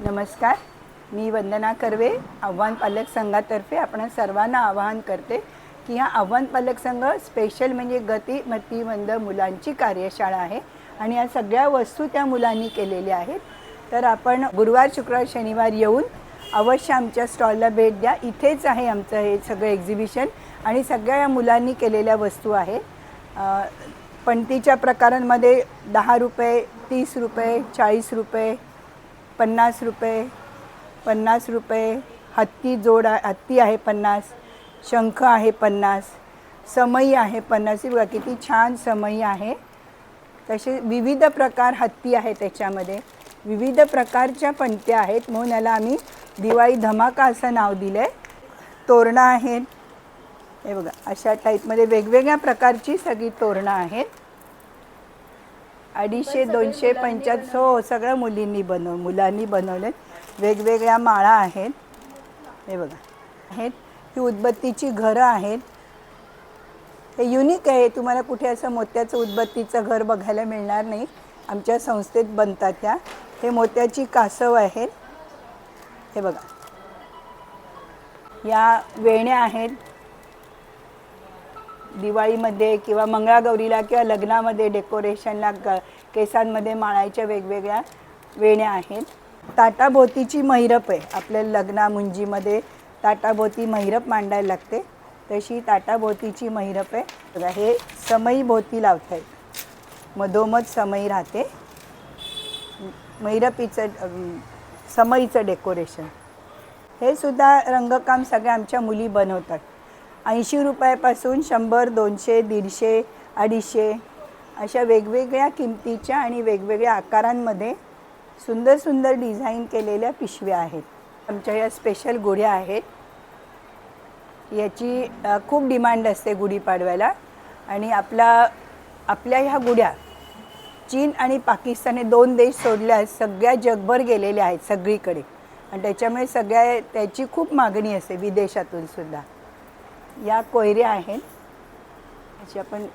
नमस्कार. मी वंदना कर्वे आव्हान पालक संघातर्फे आपण सर्वांना आवाहन करते की हा आव्हान पालक संघ स्पेशल म्हणजे गती मतीमंद मुलांची कार्यशाळा आहे आणि या सगळ्या वस्तू त्या मुलांनी केलेल्या आहेत. तर आपण गुरुवार शुक्रवार शनिवार येऊन अवश्य आमच्या स्टॉलला भेट द्या. इथेच आहे आमचं हे सगळं एक्झिबिशन आणि सगळ्या या मुलांनी केलेल्या वस्तू आहेत. पणतीच्या प्रकारांमध्ये दहा रुपये तीस रुपये चाळीस रुपये पन्नास रुपये पन्नास रुपये हत्ती जोड आहे हत्ती आहे पन्नास शंख आहे पन्नास समई आहे पन्नास. बघा किती छान समई आहे. तसे विविध प्रकार हत्ती आहे त्याच्यामध्ये. विविध प्रकारच्या पणत्या आहेत. म्हणून याला आम्ही दिवाळी धमाका असं नाव दिलं आहे तोरणं आहेत. हे बघा अशा टाईपमध्ये वेगवेगळ्या प्रकारची सगळी तोरणं आहेत. अडीचशे दोनशे पंच्याहत्तर हो सगळं मुलींनी बनव मुलांनी बनवलेत. वेगवेगळ्या माळा आहेत. हे बघा. आहेत. ही उदबत्तीची घरं आहेत. हे युनिक आहे. तुम्हाला कुठे असं मोत्याचं उदबत्तीचं घर बघायला मिळणार नाही. आमच्या संस्थेत बनतात त्या. हे मोत्याची कासव आहेत. हे बघा. या वेण्या आहेत. दिवाळीमध्ये किंवा मंगळागौरीला किंवा लग्नामध्ये डेकोरेशनला ग केसांमध्ये माळायच्या वेगवेगळ्या वेण्या आहेत. ताटाभोवतीची महिरप आहे. आपल्या लग्ना मुंजीमध्ये ताटाभोवती महिरप मांडायला लागते. तशी ताटाभोवतीची महिरप आहे. बघा हे समई भोवती लावत मधोमध समई राहते. महिरपीचं समईचं डेकोरेशन हे सुद्धा रंगकाम सगळ्या आमच्या मुली बनवतात. ऐंशी रुपयापासून शंभर दोनशे दीडशे अडीचशे अशा वेगवेगळ्या किमतीच्या आणि वेगवेगळ्या आकारांमध्ये सुंदर सुंदर डिझाईन केलेल्या पिशव्या आहेत. आमच्या या स्पेशल गुढ्या आहेत. याची खूप डिमांड असते गुढीपाडव्याला आणि आपला आपल्या ह्या गुढ्या चीन आणि पाकिस्तान हे दोन देश सोडल्यास सगळ्या जगभर गेलेल्या आहेत सगळीकडे. आणि त्याच्यामुळे सगळ्या त्याची खूप मागणी असते विदेशातून सुद्धा. या कोयऱ्या आहेत. अशी आपण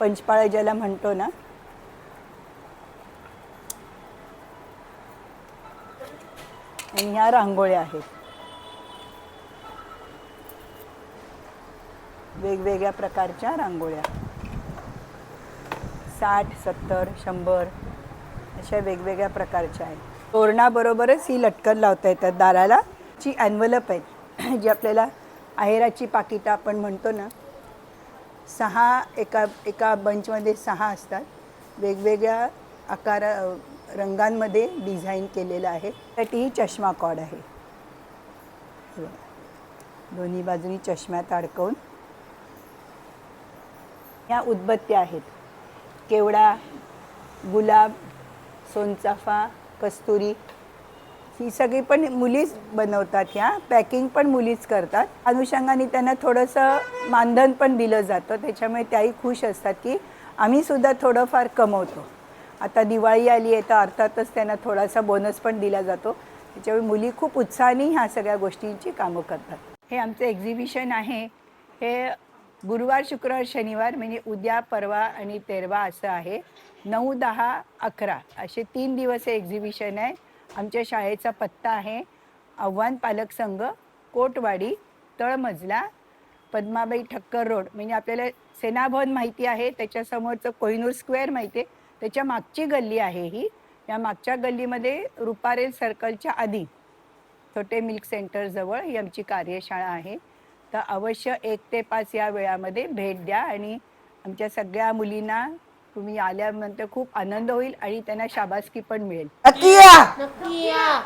पंचपाळा ज्याला म्हणतो ना. आणि ह्या रांगोळ्या आहेत. वेगवेगळ्या प्रकारच्या रांगोळ्या. साठ सत्तर शंभर अशा वेगवेगळ्या प्रकारच्या आहेत. तोरणाबरोबरच ही लटकन लावता येतात. दाराला जी ॲन्व्हलप आहेत जी आपल्याला आहेराची पाकिटं आपण म्हणतो ना सहा एका एका बंचमध्ये सहा असतात. वेगवेगळ्या आकार रंगांमध्ये डिझाईन केलेलं आहे. त्यासाठी चष्मा कॉड आहे. दोन्ही बाजूनी चष्म्यात अडकवून ह्या उदबत्त्या आहेत. केवडा गुलाब सोनचाफा कस्तुरी ही सगळी पण मुलीच बनवतात ह्या. पॅकिंग पण मुलीच करतात. अनुषंगाने त्यांना थोडंसं मानधन पण दिलं जातं. त्याच्यामुळे त्याही खुश असतात की आम्ही सुद्धा थोडंफार कमवतो. आता दिवाळी आली आहे तर अर्थातच त्यांना थोडासा बोनस पण दिला जातो. त्याच्यामुळे मुली खूप उत्साहाने ह्या सगळ्या गोष्टींची कामं करतात. हे आमचं एक्झिबिशन आहे. हे गुरुवार शुक्रवार शनिवार म्हणजे उद्या परवा आणि तेरवा असं आहे. नऊ दहा अकरा असे तीन दिवस हे एक्झिबिशन आहे. आमच्या शाळेचा पत्ता आहे आव्हान पालक संघ कोटवाडी तळमजला पद्माबाई ठक्कर रोड. म्हणजे आपल्याला सेनाभवन माहिती आहे त्याच्यासमोरचं कोहिनूर स्क्वेअर माहिती आहे. त्याच्या मागची गल्ली आहे ही. या मागच्या गल्लीमध्ये रुपारेल सर्कलच्या आधी छोटे मिल्क सेंटरजवळ ही आमची कार्यशाळा आहे. तर अवश्य एक ते पाच या वेळामध्ये भेट द्या आणि आमच्या सगळ्या मुलींना तुम्ही आल्यानंतर खूप आनंद होईल आणि त्यांना शाबासकी पण मिळेल. नक्की या. नक्की या.